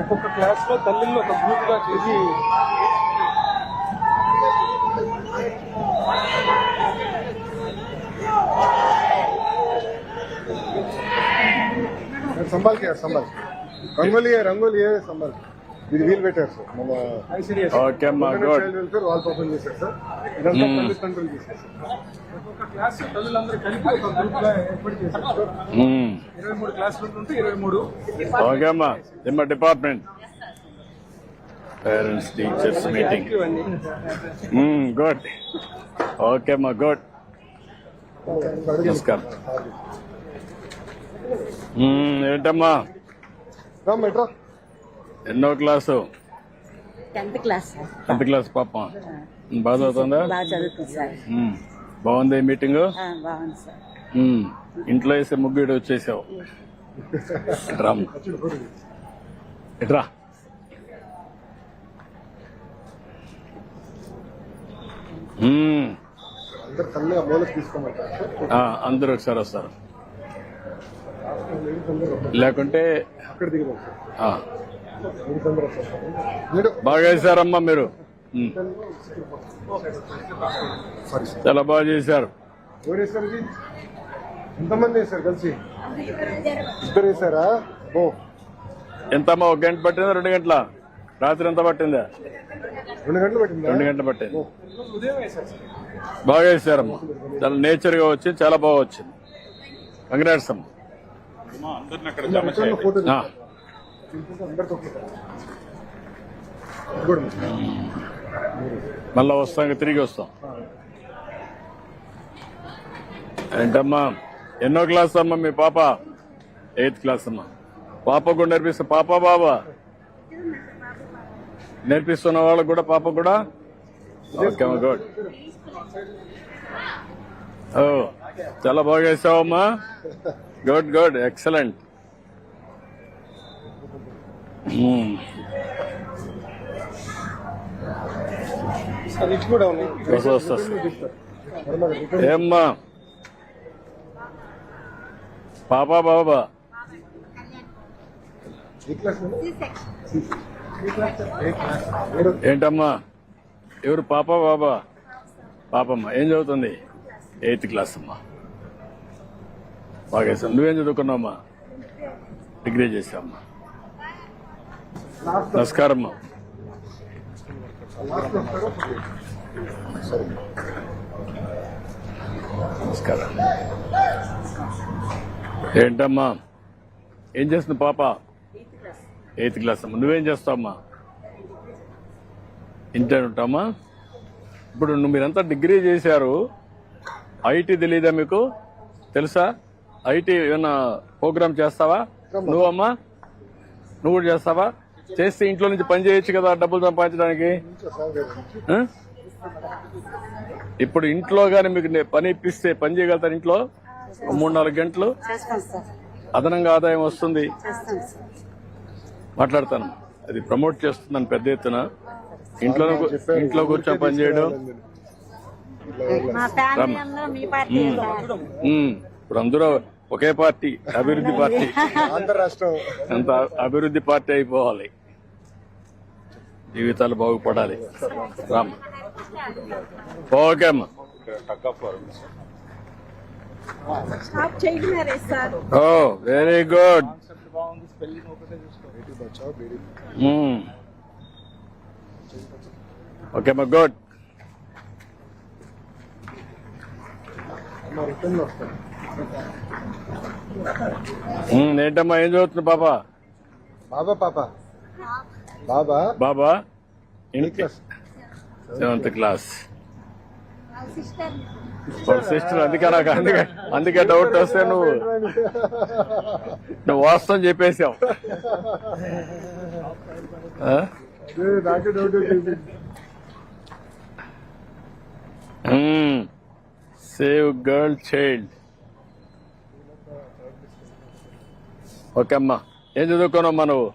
ఒక్కొక్క క్లాస్లో తల్లిని ఒక గ్రూప్గా చేసి సంబాల్ కే సంబాల్. రంగోలి రంగోలి సంబాల్ ఇది వీల్ పెట్టారు సార్. మన ఓకే అమ్మా good child welfare wall open చేశారు సార్. ఇదంతా తల్లి కంట్రోల్ చేశారు సార్. ఒక్కొక్క క్లాస్ తల్లులందరూ కలిపి ఒక గ్రూప్గా ఏర్పాటు చేశారు సార్. ఇరవై మూడు క్లాసులు ఉంటే ఇరవై మూడు. ఓకే అమ్మా. ఇమ్మ department parents teachers meeting good okay అమ్మా గుడ్ నమస్కారం మ్మ్, ఏంటమ్మా? మెట్రా. ఎన్నో class? Tenth class tenth class పాప. బాగా చదువుతుందా? బాగా చదువుతుంది సార్. మ్మ్. బాగుంది మీటింగ్? ఆ, బాగుంది సార్. ఇంట్లో వేసే ముగ్గుడు వచ్చేసావు. రామ్ ఆ, అందరూ ఒకసారి వస్తారు. లేకుంటే అక్కడ బాగా వేశారమ్మా మీరు. మ్మ్. సారీ సార్ చాలా బాగా చేశారు. ఎంతమంది వేశారు కలిసి? ఇద్దరు వేశారా? ఓ ఎంతమ్మా ఒక గంట పట్టిందా రెండు గంటల? రాత్రి ఎంత పట్టిందా? రెండు గంటలు పెట్టిందా? రెండు గంటలు పట్టింది. బాగా వేశారమ్మా చాలా నేచర్గా వచ్చింది చాలా బాగా వచ్చింది. కంగ్రాట్స్ అమ్మా. మళ్ళా వస్తాం తిరిగి వస్తాం. ఏంటమ్మా? ఎన్నో క్లాస్ అమ్మా మీ పాప? ఎయిత్ క్లాస్ అమ్మా. పాప కూడా నేర్పిస్తా పాప బాబా? నేర్పిస్తున్న వాళ్ళకు కూడా పాప కూడా? ఓకే గుడ్ ఓ చాలా బాగా వేసావమ్మా గుడ్ గుడ్ ఎక్సలెంట్ సార్ ఇటు కూడా ఉన్నాయి వస్తా వస్తా వర్మ గారు, ఇక్కడ Hmm. ఏమ్మా? పాపా బాబా. ఏంటమ్మా? ఎవరు పాప బాబా? పాపమ్మ ఏం చదువుతుంది ఎయిత్ క్లాస్ అమ్మా. బాగా నువ్వేం చదువుకున్నావమ్మా? డిగ్రీ చేసావమ్మా. నమస్కారం. నమస్కారం. ఏంటమ్మా? ఏం చేస్తుంది పాప? Eighth class. అమ్మా నువ్వేం చేస్తావమ్మా? ఇంటర్ ఉంటామా ఇప్పుడు నువ్వు మీరంతా డిగ్రీ చేశారు. ఐటీ తెలియదా మీకు? తెలుసా? ఐటీ ఏమైనా ప్రోగ్రామ్ చేస్తావా? నువ్వమ్మా? నువ్వు కూడా చేస్తావా? చేస్తే ఇంట్లో నుంచి పని చేయొచ్చు కదా డబ్బులు సంపాదించడానికి? ఇప్పుడు ఇంట్లో గాని మీకు నే- పని ఇప్పిస్తే పని చేయగలుగుతారు ఇంట్లో? మూడు నాలుగు గంటలు? చేస్తాం సార్. అదనంగా ఆదాయం వస్తుంది? చేస్తాం సార్. మాట్లాడతాను. అది ప్రమోట్ చేస్తున్నాను పెద్ద ఎత్తున. ఇంట్లో. ఇంట్లో కూర్చొని పని చేయడం. ఇప్పుడు అందరూ ఒకే పార్టీ అభివృద్ధి పార్టీ. ఆంధ్ర రాష్ట్రం. అంత అభివృద్ధి పార్టీ అయిపోవాలి. జీవితాలు బాగుపడాలి. రామ్. ఓకే అమ్మా ఓ వెరీ గుడ్. ఓకే అమ్మా గుడ్. రిటర్న్లో వస్తారు ఏంటమ్మా ఏం చదువుతుంది పాప? బాబా పాప. బాబా? బాబా? Seventh class. సిస్టర్. అందుకే నాకు అందుకే అందుకే డౌట్ వస్తే నువ్వు. నువ్వు వాస్తవం మ్మ్. సేవ్ గర్ల్ చైల్డ్ ఓకే అమ్మా. ఏం చదువుకోనమ్మా నువ్వు?